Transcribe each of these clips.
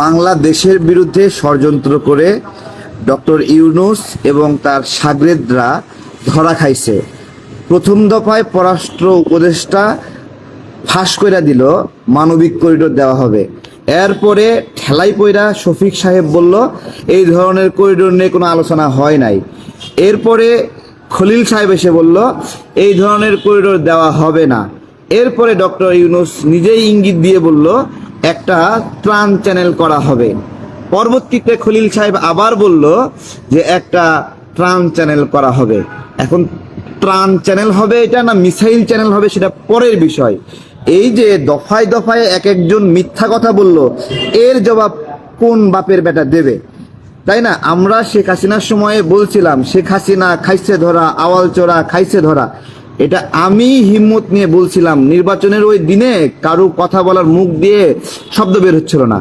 বাংলাদেশের বিরুদ্ধে ষড়যন্ত্র করে ডক্টর ইউনুস এবং তার সাগরেদরা ধরা খাইছে। প্রথম দফায় পররাষ্ট্র উপদেষ্টা ফাঁস কইরা দিল, মানবিক করিডোর দেওয়া হবে। এরপরে ঠেলাই পইরা শফিক সাহেব বলল, এই ধরনের করিডোর নিয়ে কোনো আলোচনা হয় নাই। এরপরে খলিল সাহেব এসে বলল, এই ধরনের করিডোর দেওয়া হবে না। এরপরে ডক্টর ইউনুস নিজেই ইঙ্গিত দিয়ে বলল একটা ত্রাণ চ্যানেল করা হবে। পরবর্তীতে খলিল সাহেব আবার বলল যে একটা ত্রাণ চ্যানেল করা হবে। এখন ত্রাণ চ্যানেল হবে এটা না মিসাইল চ্যানেল হবে সেটা পরের বিষয়। এই যে দফায় দফায় এক একজন মিথ্যা কথা বলল, এর জবাব কোন বাপের বেটা দেবে? তাই না? আমরা শেখ হাসিনার সময়ে বলছিলাম, শেখ হাসিনা খাইছে ধরা, আওয়াল চোরা খাইছে ধরা। এটা আমি হিম্মত নিয়ে বলছিলাম, নির্বাচনের ওই দিনে কারও কথা বলার মুখ দিয়ে শব্দ বের হচ্ছিল না।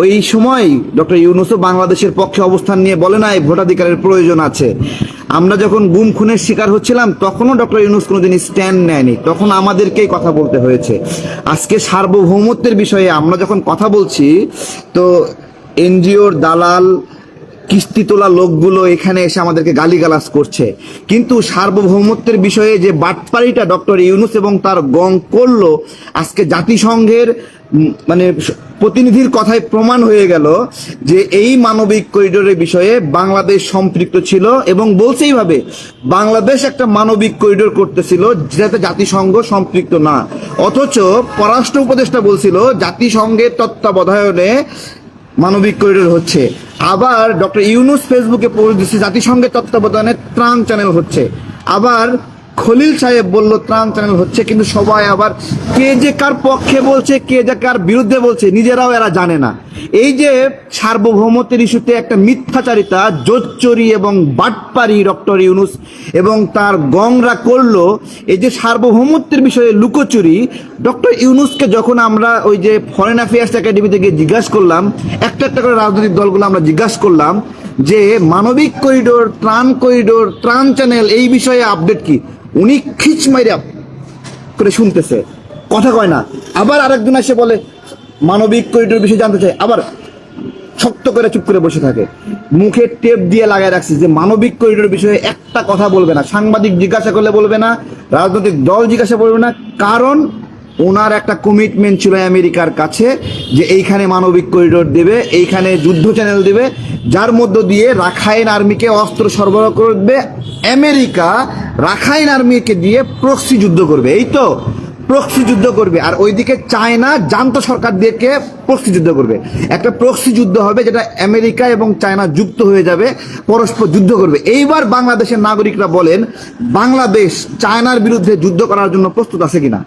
ওই সময় ডক্টর ইউনুসও বাংলাদেশের পক্ষে অবস্থান নিয়ে বলে নাই, ভোটাধিকারের প্রয়োজন আছে। আমরা যখন গুম খুনের শিকার হচ্ছিলাম, তখনও ডক্টর ইউনুস কোনোদিন স্ট্যান্ড নেয়নি। তখন আমাদেরকেই কথা বলতে হয়েছে। আজকে সার্বভৌমত্বের বিষয়ে আমরা যখন কথা বলছি, তো এনজিওর দালাল কিস্তি তোলা লোকগুলো এখানে এসে আমাদেরকে গালিগালাজ করছে। কিন্তু সার্বভৌমত্বের বিষয়ে যে বাটপাড়িটা ডক্টর ইউনুস এবং তার গং করল, আজকে জাতিসংঘের মানে প্রতিনিধির কথায় প্রমাণ হয়ে গেল যে এই মানবিক করিডোরের বিষয়ে বাংলাদেশ সম্পৃক্ত ছিল এবং বলছে এইভাবে, বাংলাদেশ একটা মানবিক করিডোর করতেছিল যেটাতে জাতিসংঘ সম্পৃক্ত না। অথচ পররাষ্ট্র উপদেষ্টা বলছিল, জাতিসংঘের তত্ত্বাবধায়নে মানবিক করিডোর হচ্ছে। আবার ডক্টর ইউনুস ফেসবুকে পোস্ট দিচ্ছে জাতিসংঘের তত্ত্বাবধানে ত্রাণ চ্যানেল হচ্ছে। আবার খলিল সাহেব বলল, ত্রাণ চ্যানেল হচ্ছে, কিন্তু সবাই আবার কে যে কার পক্ষে বলছে, কে যে কার বিরুদ্ধে বলছে, নিজেরাও এরা জানে না। এই যে সার্বভৌমত্বের ইস্যুতে একটা মিথ্যাচারিতা, জোচ্চরি এবং বাটপারি ডক্টর ইউনুস এবং তার গংরা করল, এই যে সার্বভৌমত্বের বিষয়ে লুকোচুরি, ডক্টর ইউনুসকে যখন আমরা ওই যে ফরেন অ্যাফেয়ার্স একাডেমি থেকে জিজ্ঞাসা করলাম, একটা একটা করে রাজনৈতিক দলগুলো আমরা জিজ্ঞাসা করলাম, যে মানবিক করিডোর, ত্রাণ করিডোর, ত্রাণ চ্যানেল, এই বিষয়ে আপডেট কি? উনি খিচ মাইরা করে শুনতেছে। কথা কয় না। আবার আরেকজন এসে বলে, মানবিক করিডোর বিষয়ে জানতে চায় আবার শক্ত করে চুপ করে বসে থাকে। মুখে টেপ দিয়ে লাগায় রাখছে যে মানবিক করিডোর বিষয়ে একটা কথা বলবে না। সাংবাদিক জিজ্ঞাসা করলে বলবে না, রাজনৈতিক দল জিজ্ঞাসা করবে না। কারণ ওনার একটা কমিটমেন্ট ছিল আমেরিকার কাছে যে এইখানে মানবিক করিডোর দেবে, এইখানে যুদ্ধ চ্যানেল দেবে, যার মধ্য দিয়ে রাখাইন আর্মিকে অস্ত্র সরবরাহ করবে, আমেরিকা রাখাইন আর্মিকে দিয়ে প্রক্সি যুদ্ধ করবে, এই তো? প্রক্সি যুদ্ধ করবে, আর ওইদিকে চায়না জান্ত সরকার দিকে প্রক্সি যুদ্ধ করবে। একটা প্রক্সি যুদ্ধ হবে যেটা আমেরিকা এবং চায়না যুক্ত হয়ে যাবে, পরস্পর যুদ্ধ করবে। এইবার বাংলাদেশের নাগরিকরা বলেন, বাংলাদেশ চায়নার বিরুদ্ধে যুদ্ধ করার জন্য প্রস্তুত আছে কিনা?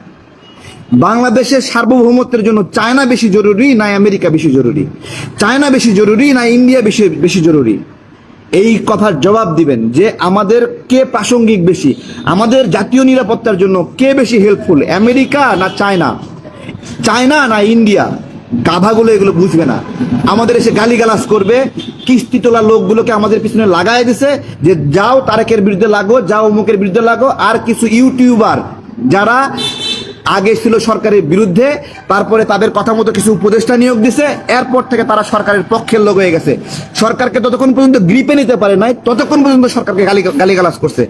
বাংলাদেশের সার্বভৌমত্বের জন্য চায়না বেশি জরুরি না আমেরিকা বেশি জরুরি। চায়না বেশি জরুরি না ইন্ডিয়া বেশি বেশি জরুরি। এই কথার জবাব দিবেন যে আমাদের কে প্রাসঙ্গিক বেশি? আমাদের জাতীয় নিরাপত্তার জন্য কে বেশি হেল্পফুল আমেরিকা না চায়না? চায়না না ইন্ডিয়া? গাধাগুলো এগুলো বুঝবে না। আমাদের এসে গালিগালাজ করবে, কিস্তি তোলা লোকগুলোকে আমাদের পিছনে লাগাই দিছে যে যাও তারেকের বিরুদ্ধে লাগো, যাও অমুকের বিরুদ্ধে লাগো, আর কিছু ইউটিউবার যারা আগে ছিল সরকারের বিরুদ্ধে, তারপরে তাদের কথা মতো কিছু উপদেষ্টা নিয়োগ দিছে, এরপর থেকে তারা সরকারের পক্ষের লোক হয়ে গেছে। সরকারকে ততক্ষণ পর্যন্ত গ্রিপে নিতে পারে নাই, ততক্ষণ পর্যন্ত সরকারকে গালি গালিগালাজ করছে।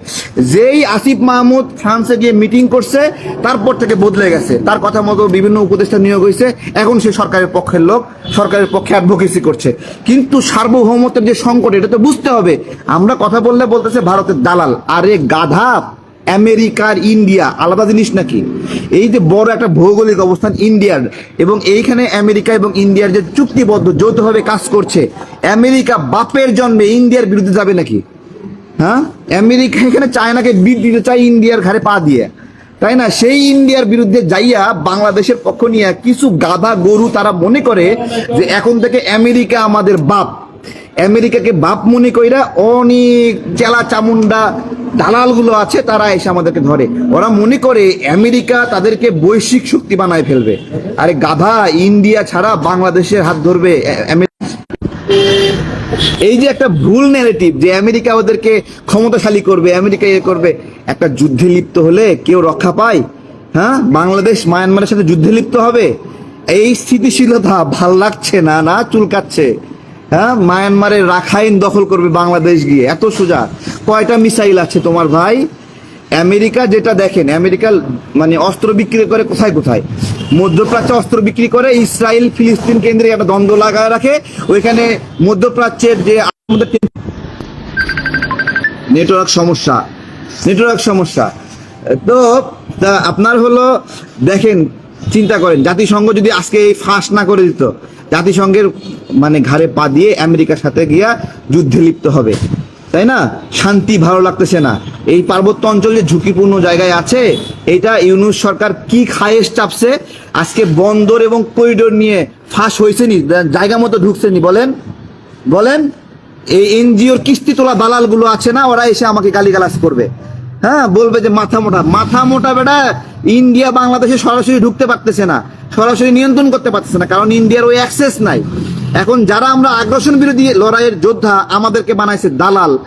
যেই আসিফ মাহমুদ ফ্রান্সে গিয়ে মিটিং করছে, তারপর থেকে বদলে গেছে। তার কথা মতো বিভিন্ন উপদেষ্টা নিয়োগ হয়েছে, এখন সে সরকারের পক্ষের লোক, সরকারের পক্ষে অ্যাডভোকেসি করছে। কিন্তু সার্বভৌমত্বের যে সংকট, এটা তো বুঝতে হবে। আমরা কথা বললে বলতেছে, ভারতের দালাল। আরে গাধা আমেরিকার ইন্ডিয়া, আলাদা জিনিস নাকি? এই যে বড় একটা ভৌগোলিক অবস্থান ইন্ডিয়ার, এবং এইখানে আমেরিকা এবং ইন্ডিয়ার যে চুক্তিবদ্ধ, যৌথভাবে কাজ করছে, আমেরিকা বাপের জন্মে ইন্ডিয়ার বিরুদ্ধে যাবে নাকি? হ্যাঁ? আমেরিকা এখানে চায়নাকে বিট দিতে চায় ইন্ডিয়ার ঘাড়ে পা দিয়ে। তাই না? সেই ইন্ডিয়ার বিরুদ্ধে যাইয়া বাংলাদেশের পক্ষ নিয়ে কিছু গাধা গরু তারা মনে করে যে এখন থেকে আমেরিকা আমাদের বাপ। আমেরিকাকে বাপ মনে কইরা অনেক চেলা চামুন্ডা দালালগুলো আছে, তারা এসে আমাদেরকে ধরে। ওরা মনে করে আমেরিকা তাদেরকে বৈশ্বিক শক্তি বানায় ফেলবে। আরে গাধা, ইন্ডিয়া ছাড়া বাংলাদেশের হাত ধরবে এই যে একটা ভুল ন্যারেটিভ যে আমেরিকা ওদেরকে ক্ষমতাশালী করবে, আমেরিকা ইয়ে করবে, একটা যুদ্ধে লিপ্ত হলে কেউ রক্ষা পায়? হ্যাঁ? বাংলাদেশ মায়ানমারের সাথে যুদ্ধে লিপ্ত হবে? এই স্থিতিশীলতা ভালো লাগছে না না চুলকাচ্ছে? হ্যাঁ? মায়ানমারের রাখাইন দখল করবে বাংলাদেশ গিয়ে, এত সোজা। কয়টা মিসাইল আছে তোমার ভাই? আমেরিকা যেটা দেখেন, আমেরিকা মানে অস্ত্র বিক্রি করে কোথায় কোথায়? মধ্যপ্রাচ্যে অস্ত্র বিক্রি করে, ইসরায়েল, ফিলিস্তিন কেন্দ্রে একটা দ্বন্দ্ব লাগায় রাখে। ওইখানে মধ্যপ্রাচ্যের যে নেটওয়ার্ক সমস্যা নেটওয়ার্ক সমস্যা। তো, তা আপনার হলো, দেখেন, চিন্তা করেন, জাতিসংঘ যদি আজকে এই ফাঁস না করে দিত, জাতিসংঘের মানে ঘাড়ে পা দিয়ে আমেরিকার সাথে গিয়া যুদ্ধে লিপ্ত হবে। তাই না? শান্তি ভালো লাগতেছে না। এই পার্বত্য অঞ্চল যে ঝুঁকিপূর্ণ জায়গায় আছে, এটা ইউনুস সরকার কি খায়েশ চাপছে? আজকে বন্দর এবং করিডোর নিয়ে ফাঁস হয়েছে নি জায়গা মতো ঢুকছে নি বলেন। বলেন, এই এনজিওর কিস্তি তোলা দালালগুলো আছে না, ওরা এসে আমাকে গালিগালাজ করবে। হ্যাঁ বলবে যে মাথা মোটা। মাথা মোটা বেটা, ইন্ডিয়া বাংলাদেশে সরাসরি ঢুকতে পারতেছে না। সরাসরি নিয়ন্ত্রণ করতে পারতেছে না, কারণ ইন্ডিয়ার ওই অ্যাক্সেস নাই। এখন যারা আমরা আগ্রাসন বিরোধী লড়াইয়ের যোদ্ধা, আমাদেরকে বানাইছে দালাল।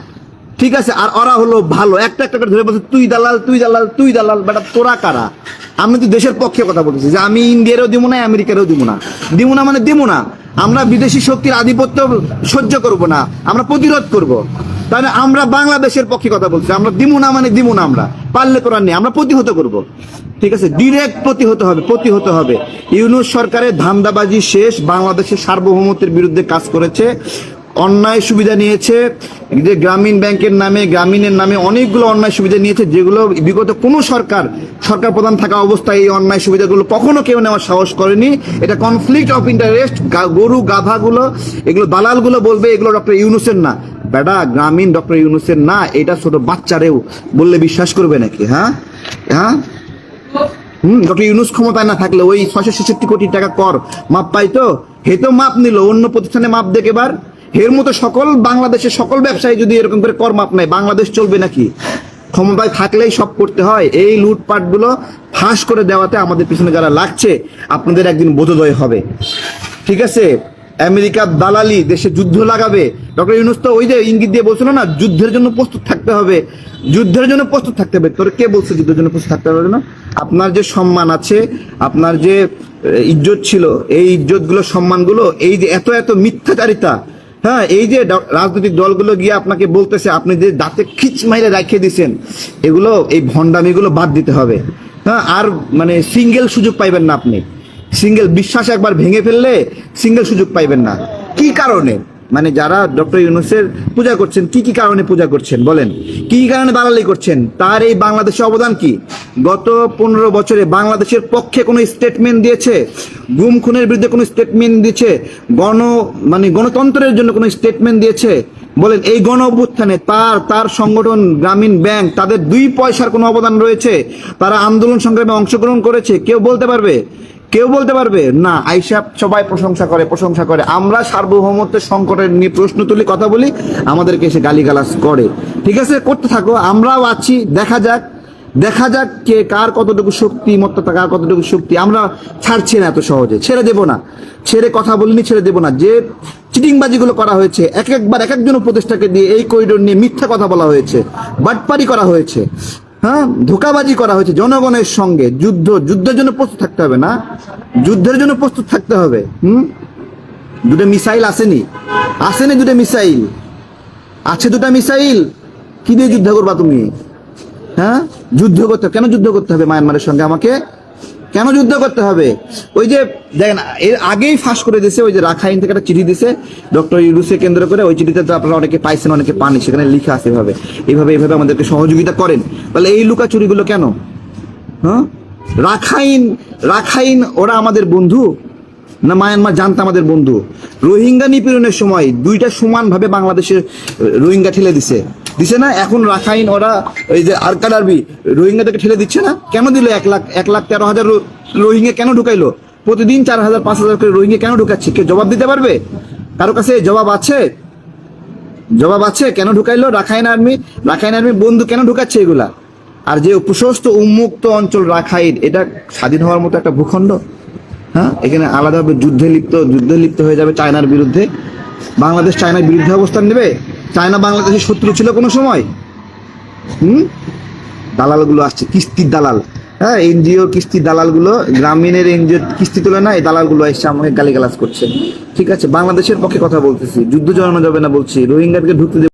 ঠিক আছে? আর ওরা হলো ভালো। একটা একটা করে ধরে বলছে, তুই দালাল তুই দালাল তুই দালাল, বেটা তোরা কারা? আমি তো দেশের পক্ষে কথা বলতেছি যে আমি ইন্ডিয়ারও দিব না, আমেরিকারও দিব না। দিব না মানে দিব না। আমরা বিদেশি শক্তির আধিপত্য সহ্য করব না। আমরা প্রতিরোধ করব। তাহলে আমরা বাংলাদেশের পক্ষে কথা বলছি। আমরা দিব না মানে দিব না আমরা। পারলে করার নেই, আমরা প্রতিহত করব। ঠিক আছে? ডিরেক্ট প্রতিহত হবে প্রতিহত হবে। ইউনুস সরকারের ধান্দাবাজি শেষ, বাংলাদেশের সার্বভৌমত্বের বিরুদ্ধে কাজ করেছে, অন্যায় সুবিধা নিয়েছে, যে গ্রামীণ ব্যাংকের নামে, গ্রামীণের নামে অনেকগুলো অন্যায় সুবিধা নিয়েছে, যেগুলো বিগত কোনো সরকার সরকার প্রধান থাকা অবস্থায় এই অন্যায় সুবিধাগুলো কখনো কেউ নেওয়ার সাহস করেনি। এটা কনফ্লিক্ট অফ ইন্টারেস্ট গরু, গাধাগুলো, এগুলো দালালগুলো বলবে, এগুলো ডক্টর ইউনুসের না। বেটা গ্রামীণ ডক্টর ইউনুসের না, এটা ছোট বাচ্চারেও বললে বিশ্বাস করবে নাকি হ্যাঁ? হ্যাঁ? হুম, ডক্টর ইউনুস ক্ষমতায় না থাকলে ওই ছশো ছেষট্টি কোটি টাকা কর, মাপ পাইতো হে তো মাপ নিল, অন্য প্রতিষ্ঠানে মাপ দেখে এবার। এর মতো সকল বাংলাদেশের সকল ব্যবসায়ী যদি এরকম করে কর মাপ নেয়, বাংলাদেশ চলবে নাকি? ক্ষমতায় থাকলেই সব করতে হয়। এই লুটপাটগুলো ফাঁস করে দেওয়াতে আমাদের পিছনে যারা লাগছে, আপনাদের একদিন বোধোদয় হবে। ঠিক আছে? আমেরিকার দালালি দেশে যুদ্ধ লাগাবে। ডক্টর ইউনুস তো ওই যে ইঙ্গিত দিয়ে বলছিল না, যুদ্ধের জন্য প্রস্তুত থাকতে হবে। যুদ্ধের জন্য প্রস্তুত থাকতে হবে। তোর কে বলছে যুদ্ধের জন্য প্রস্তুত থাকতে হবে না? আপনার যে সম্মান আছে, আপনার যে ইজ্জত ছিল, এই ইজ্জতগুলো, সম্মানগুলো, এই যে এত এত মিথ্যাচারিতা হ্যাঁ এই যে রাজনৈতিক দলগুলো গিয়ে আপনাকে বলতেছে, আপনি যে দাঁতে খিচ মাইরে রাখিয়ে দিছেন, এগুলো, এই ভণ্ডামিগুলো বাদ দিতে হবে। হ্যাঁ আর মানে সিঙ্গেল সুযোগ পাইবেন না আপনি। সিঙ্গেল বিশ্বাস একবার ভেঙে ফেললে সিঙ্গেল সুযোগ পাইবেন না। কি কারণে? মানে যারা ডক্টর ইউনুসের পূজা করছেন, কি কি কারণে পূজা করছেন বলেন? কি কি কারণে দালালি করছেন? তার এই বাংলাদেশে অবদান কি? গত পনেরো বছরে বাংলাদেশের পক্ষে কোনো স্টেটমেন্ট দিয়েছে? গুম খুনের বিরুদ্ধে কোনো স্টেটমেন্ট দিয়েছে? গণ মানে গণতন্ত্রের জন্য কোনো স্টেটমেন্ট দিয়েছে? বলেন, এই গণ অভ্যুত্থানে তার তার সংগঠন গ্রামীণ ব্যাংক, তাদের দুই পয়সার কোনো অবদান রয়েছে? তারা আন্দোলন সংগ্রামে অংশগ্রহণ করেছে? কেউ বলতে পারবে? কেউ বলতে পারবে, না আইসা সবাই প্রশংসা করে প্রশংসা করে। আমরা সার্বভৌমত্বের সংকটের নিয়ে প্রশ্ন তুলি, কথা বলি, আমাদেরকে এসে গালিগালাজ করে। ঠিক আছে? করতে থাকো, আমরাও আছি, দেখা যাক দেখা যাক কে কার কতটুকু শক্তি, মত্ততা, কার কতটুকু শক্তি। আমরা ছাড়ছি না এত সহজে, ছেড়ে দেব না। ছেড়ে কথা বলিনি, ছেড়ে দেব না। যে চিটিংবাজিগুলো করা হয়েছে, এক একবার, এক একজন উপদেষ্টাকে দিয়ে এই করিডোর নিয়ে মিথ্যা কথা বলা হয়েছে, বাটপারি করা হয়েছে। হ্যাঁ ধোকাবাজি করা হয়েছে জনগণের সঙ্গে। যুদ্ধ, যুদ্ধের জন্য প্রস্তুত থাকতে হবে না। যুদ্ধের জন্য প্রস্তুত থাকতে হবে, হুম? দুটো মিসাইল আসেনি। আসেনি দুটো মিসাইল। আছে দুটো মিসাইল। কি দিয়ে যুদ্ধ করবা তুমি? হ্যাঁ? যুদ্ধ করতে কেন যুদ্ধ করতে হবে মায়ানমারের সঙ্গে আমাকে? কেন যুদ্ধ করতে হবে? ওই যে, দেখেন, এর আগেই ফাঁস করে দিছে ওই যে রাখাইন থেকে একটা চিঠি দিছে ডক্টর ইউরুসে কেন্দ্র করে। ওই চিঠিতে তো আপনারা অনেকে পাইছেন, অনেকে পানি সেখানে লিখা আছে এভাবে। এইভাবে এইভাবে আমাদেরকে সহযোগিতা করেন। তাহলে এই লুকাচুরিগুলো কেন? হ্যাঁ? রাখাইন রাখাইন, ওরা আমাদের বন্ধু? না মায়ানমার জানতো আমাদের বন্ধু? রোহিঙ্গা নিপীড়নের সময় দুইটা সমানভাবে বাংলাদেশের রোহিঙ্গা ঠেলে দিছে। দিছে না, এখন রাখাইন ওরা ওই যে আরকাড আরবি রোহিঙ্গাদেরকে ঠেলে দিচ্ছে না? কেন দিল এক লাখ এক লাখ তেরো হাজার রোহিঙ্গা কেন ঢুকাইলো? প্রতিদিন চার হাজার, পাঁচ হাজার করে রোহিঙ্গা কেন ঢুকাচ্ছে? কে জবাব দিতে পারবে? কারও কাছে জবাব আছে? জবাব আছে, কেন ঢুকাইলো? রাখাইন আর্মি রাখাইন আর্মি বন্ধু কেন ঢুকাচ্ছে এগুলা? আর যে প্রশস্ত, উন্মুক্ত অঞ্চল রাখাইন, এটা স্বাধীন হওয়ার মতো একটা ভূখণ্ড? হ্যাঁ? এখানে আলাদাভাবে যুদ্ধে লিপ্ত যুদ্ধে লিপ্ত হয়ে যাবে চায়নার বিরুদ্ধে। বাংলাদেশ চায়নার বিরুদ্ধে অবস্থান নেবে? চায়না বাংলাদেশের শত্রু ছিল কোনো সময়? হুম? দালালগুলো আসছে, কিস্তির দালাল। হ্যাঁ এনজিও কিস্তি দালালগুলো, গ্রামীণের এনজিও কিস্তি তোলে না এই দালালগুলো এসে আমাকে গালিগালাজ করছে। ঠিক আছে, বাংলাদেশের পক্ষে কথা বলতেছি, যুদ্ধ জড়ানো যাবে না বলছি রোহিঙ্গাকে ঢুকতে